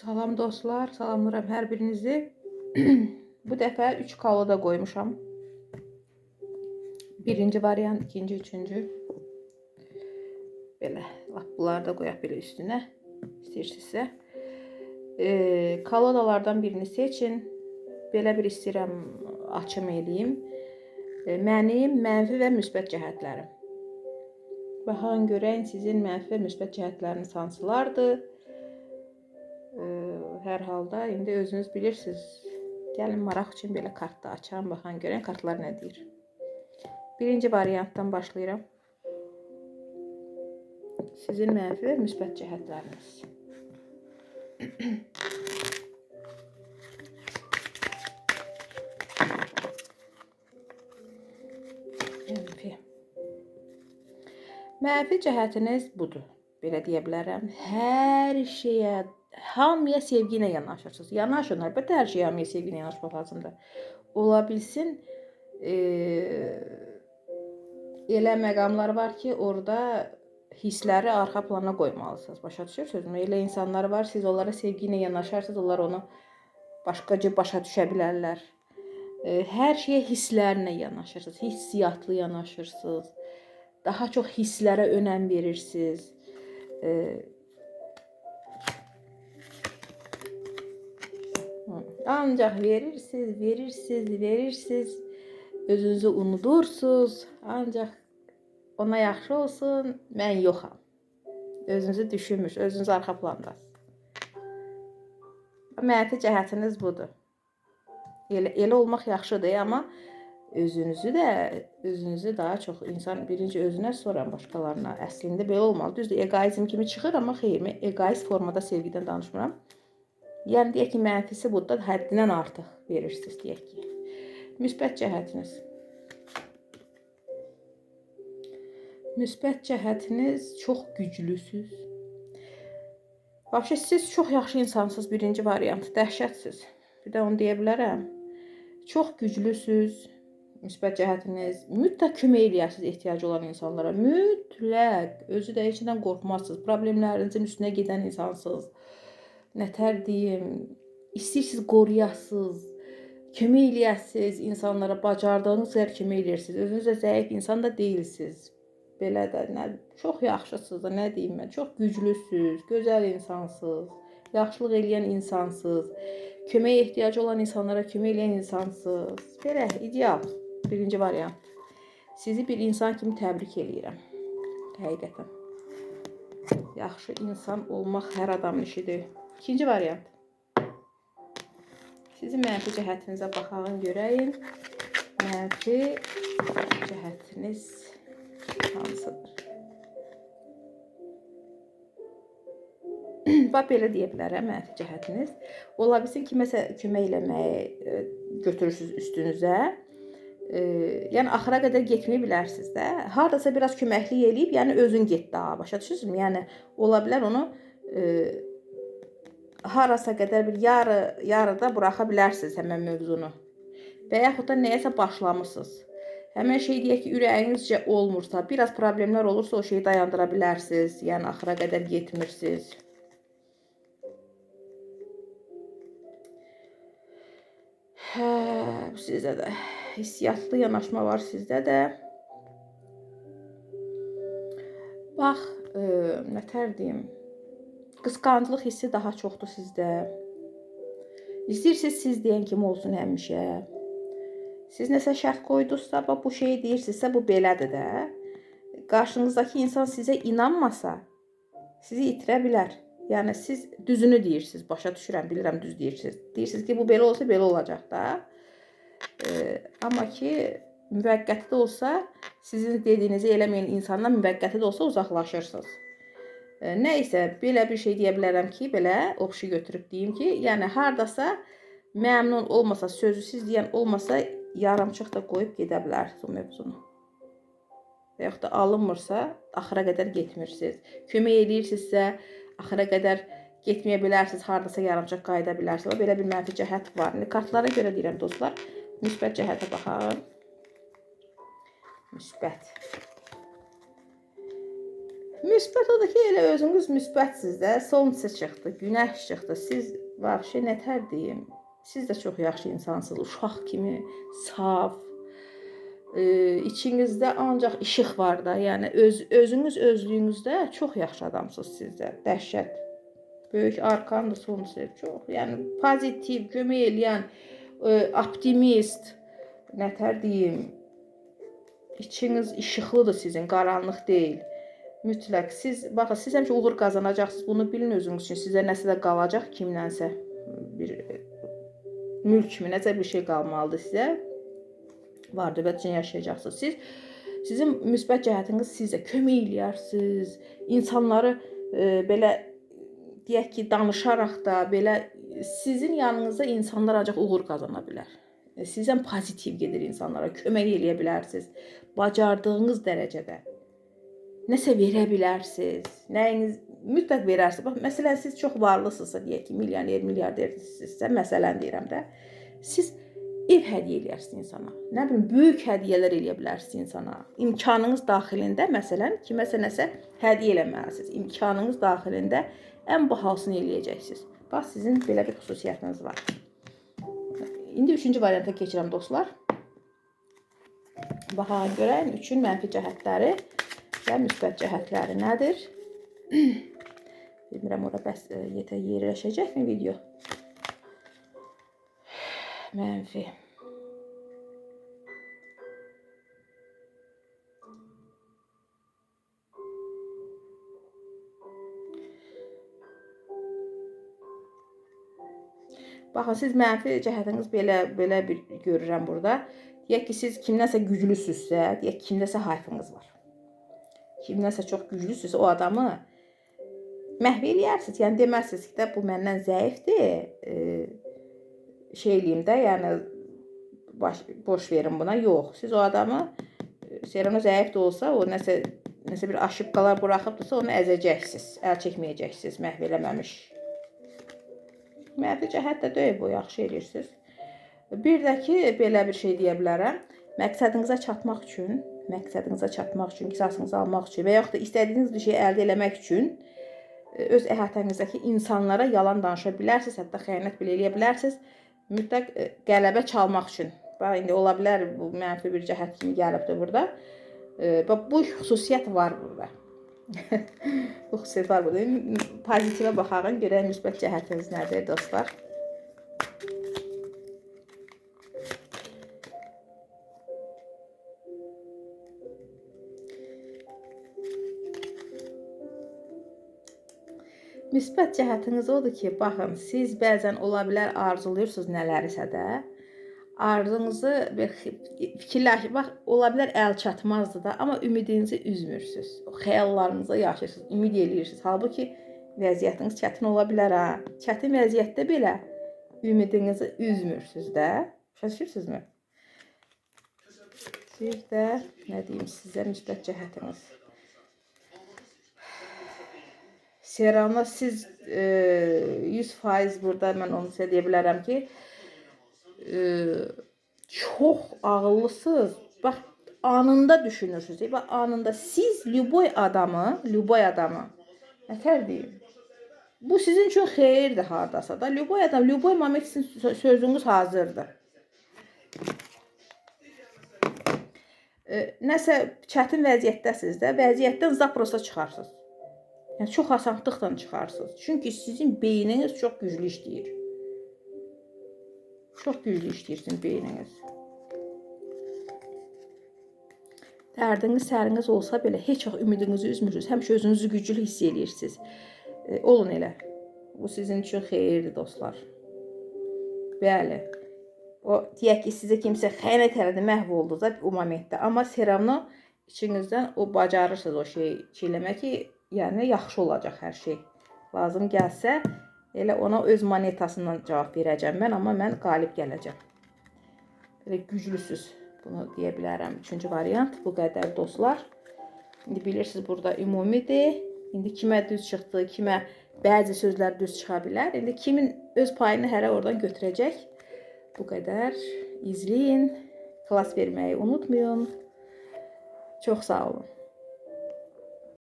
Salam dostlar, salamlıram hər birinizi. Bu dəfə 3 kalo da qoymuşam. Birinci variant, ikinci, üçüncü. Belə, lap bunları da qoyaq belə üstünə. İstəyirsinizsə. E, kaloriyalardan birini seçin. Belə bir istəyirəm açım eləyim. E, mənim mənfi və müsbət cəhətlərim. Baxın görən sizin mənfi və müsbət cəhətləriniz hansılardır? E, hər halda indi özünüz bilirsiniz. Gəlin maraq üçün belə kart da açam, baxan görən kartlar nə deyir. Birinci variantdan başlayıram. Sizin mənfi və müsbət cəhətləriniz. Mənfi. Mənfi cəhətiniz budur. Belə deyə bilərəm. Hər şeyə, hamıya sevgi ilə yanaşırsınız. Yanaşın, əlbəttə hər şeyə hamıya sevgi ilə yanaşmaq lazımdır. Ola bilsin, e, elə məqamlar var ki, orada hissləri arxa plana qoymalısınız. Başa düşürsünüzmü? Elə insanlar var, siz onlara sevgi ilə yanaşarsınız, onlar onu başqaca başa düşə bilərlər. E, Hər şeyə hisslərlə yanaşırsınız, hissiyatlı yanaşırsınız. Daha çox hisslərə önəm verirsiniz. E, hı, Ancaq verirsiniz, verirsiniz, verirsiniz. Özünüzü unudursuz. Ancaq ona yaxşı olsun, mən yoxam. Özünüzü düşünmüş, özünüz arxa plandasınız. Mənfi cəhətiniz budur. Elə, elə olmaq yaxşıdır, amma özünüzü də özünüzü daha çox insan birinci özünə sonra başqalarına əslində belə olmalı. Düzdür, egoizm kimi çıxır, amma xeyr, egoist formada sevgidən danışmıram. Yəni deyək ki, mənfisi burada həddindən artıq verirsiniz deyək ki. Müsbət cəhətiniz. Müsbət cəhətiniz çox güclüsüz. Vəbşə siz çox yaxşı insansınız birinci variant, dəhşətsiz. Bir də onu deyə bilərəm. Çox güclüsüz. Müsbət cəhətiniz mütləq kömək eləyəsiniz ehtiyacı olan insanlara. Mütləq özü də heç nədən qorxmazsınız. Problemlərinizin üstünə gedən insansınız. Nətər deyim, istəyirsiniz qoruyasınız, kömək eləyəsiniz insanlara, bacardığınız qədər kömək eləyirsiniz. Özünüz də zəif insan da deyilsiniz. Belə də nə çox yaxşısınız da nə deyim mən, çox güclüsüz, gözəl insansınız, yaxşılıq eləyən insansınız. Köməyə ehtiyacı olan insanlara kömək eləyən insansınız. Belə ideal. Birinci variant. Sizi bir insan kimi təbrik eləyirəm. Həqiqətən. Yaxşı insan olmaq hər adamın işidir. İkinci variant. Sizin mənfi cəhətinizə baxağın görəyin. Mənfi cəhətiniz hansıdır? Bax belə deyə bilərəm mənfi cəhətiniz. Ola bilsin ki, məsəl kömək eləməyi e, götürürsüz üstünüzə. E, yəni axıra qədər getməyə bilərsiniz də. Hardasa biraz köməklik eləyib, yəni özün get daha, başa düşürsünüzmü? Yəni ola bilər onu e, harasa qədər bir yarı yarıda buraxa bilərsiniz həmin mövzunu. Və yaxud da nəyəsə başlamısınız. Həmin şey deyək ki, ürəyinizcə olmursa, biraz problemlər olursa o şeyi dayandıra bilərsiniz. Yəni axıra qədər getmirsiniz. Hə, sizdə də hissiyatlı yanaşma var sizdə də. Bax, e, nətər deyim? Qısqanclıq hissi daha çoxdur sizdə. İstəyirsiniz siz deyən kimi olsun həmişə. Siz nəsə şərt qoydunuzsa, bax bu şeyi deyirsinizsə, bu belədir də. Qarşınızdakı insan sizə inanmasa, sizi itirə bilər. Yəni siz düzünü deyirsiniz, başa düşürəm, bilirəm düz deyirsiniz. Deyirsiniz ki, bu belə olsa belə olacaq da. E, amma ki, müvəqqəti də olsa, sizin dediyinizi eləməyən insandan müvəqqəti də olsa uzaqlaşırsınız. Nə isə belə bir şey deyə bilərəm ki, belə oxşu götürüb deyim ki, yəni hardasa məmnun olmasa, sözü siz deyən olmasa, yarımçıq da qoyub gedə bilərsiniz mövzunu. Və yaxud da alınmırsa, axıra qədər getmirsiniz. Kömək eləyirsinizsə, axıra qədər getməyə bilərsiniz, hardasa yarımçıq qayıda bilərsiniz. Belə bir mənfi cəhət var. İndi kartlara görə deyirəm dostlar, müsbət cəhətə baxaq. Müsbət. Müsbət odur ki, elə özünüz müsbətsiz də. Sonsa çıxdı, günəş çıxdı. Siz vəbşə nətər deyim? Siz də çox yaxşı insansınız. Uşaq kimi saf. E, içinizdə ancaq işıq var da. Yəni öz özünüz özlüyünüzdə çox yaxşı adamsınız siz də. Dəhşət. Böyük arkandır sonsa çox. Yəni pozitiv, kömək eləyən, e, optimist, nətər deyim, içiniz işıqlıdır sizin, qaranlıq deyil. Mütləq siz baxın, siz həmişə uğur qazanacaqsınız. Bunu bilin özünüz üçün. Sizə nəsə də qalacaq kimdənsə bir mülk kimi nəsə bir şey qalmalıdır sizə. Var dövlət üçün yaşayacaqsınız. Siz sizin müsbət cəhətiniz sizə kömək eləyərsiniz. İnsanları e, belə deyək ki, danışaraq da belə sizin yanınızda insanlar ancaq uğur qazana bilər. E, Sizdən pozitiv gedir insanlara, kömək eləyə bilərsiniz. Bacardığınız dərəcədə nəsə verə bilərsiniz. Nəyiniz mütləq verərsiniz. Bax, məsələn siz çox varlısınızsa, deyək ki, milyoner, milyardersinizsə, məsələn deyirəm də, siz ev hədiyyə eləyərsiniz insana. Nə bilim, böyük hədiyyələr eləyə bilərsiniz insana. İmkanınız daxilində, məsələn, kiməsə nəsə hədiyyə eləməlisiniz. İmkanınız daxilində ən bahalısını eləyəcəksiniz. Bax, sizin belə bir xüsusiyyətiniz var. İndi üçüncü varianta keçirəm dostlar. Baxaq görək üçün mənfi cəhətləri və müsbət cəhətləri nədir? Bilmirəm ora bəs e, yetə yerləşəcəkmi video? Mənfi. Baxın, siz mənfi cəhətiniz belə belə bir görürəm burada. Deyək ki, siz kimdənsə güclüsünüzsə, deyək ki, kimdəsə hayfınız var. Kimdənsə çox güclüsünüzsə, o adamı məhv eləyərsiniz. Yəni demərsiniz ki, də bu məndən zəifdir. E, şey eləyim də, yəni baş, boş verin buna. Yox, siz o adamı Serena zəif də olsa, o nəsə nəsə bir aşıbqalar buraxıbdırsa, onu əzəcəksiniz. Əl çəkməyəcəksiniz, məhv eləməmiş. Mənfi cəhət də deyil, bu yaxşı eləyirsiniz. Bir də ki, belə bir şey deyə bilərəm. Məqsədinizə çatmaq üçün, məqsədinizə çatmaq üçün, qisasınızı almaq üçün və yaxud da istədiyiniz bir şey əldə etmək üçün e, öz əhatənizdəki insanlara yalan danışa bilərsiniz, hətta xəyanət belə eləyə bilərsiniz. Mütləq e, qələbə çalmaq üçün. Bax indi ola bilər bu mənfi bir cəhət kimi gəlibdi burada. E, bax bu xüsusiyyət var burada. bu xüsusiyyət var burada. Pozitivə baxaraq görək müsbət cəhətiniz nədir dostlar. Müsbət cəhətiniz odur ki, baxın, siz bəzən ola bilər arzulayırsınız nələrisə də, arzunuzu bir fikirləş, bax, ola bilər əl çatmazdı da, amma ümidinizi üzmürsüz. O xəyallarınızda yaşayırsınız, ümid eləyirsiniz. Halbuki vəziyyətiniz çətin ola bilər ha. Çətin vəziyyətdə belə ümidinizi üzmürsüz də. Başa düşürsünüzmü? Bir də nə deyim sizə müsbət cəhətiniz. Serana siz e, 100% burada mən onu sizə deyə bilərəm ki, e, çox ağıllısınız. Bax anında düşünürsünüz. Bax anında siz lüboy adamı, lüboy adamı nətər deyim? Bu sizin üçün xeyirdir hardasa da. Lüboy adam, lüboy moment sizin sözünüz hazırdır. E, nəsə çətin vəziyyətdəsiniz də, vəziyyətdən zaprosta çıxarsınız. Yəni çox asanlıqla çıxarsınız. Çünki sizin beyniniz çox güclü işləyir. Çox güclü işləyir beyniniz. Dərdiniz, səriniz olsa belə heç vaxt ümidinizi üzmürsünüz. Həmişə özünüzü güclü hiss edirsiniz. E, olun elə. Bu sizin üçün xeyirdir dostlar. Bəli. O deyək ki, sizə kimsə xəyanət elədi, məhv oldunuz o momentdə. Amma seramno içinizdən o bacarırsınız o şeyi şeyləmək ki, yəni yaxşı olacaq hər şey. Lazım gəlsə, elə ona öz monetasından cavab verəcəm mən, amma mən qalib gələcəm. Belə güclüsüz. Bunu deyə bilərəm. Üçüncü variant bu qədər dostlar. İndi bilirsiniz burada ümumidir. İndi kimə düz çıxdı, kimə bəzi sözlər düz çıxa bilər. İndi kimin öz payını hərə oradan götürəcək. Bu qədər. İzləyin. Klass verməyi unutmayın. Çox sağ olun.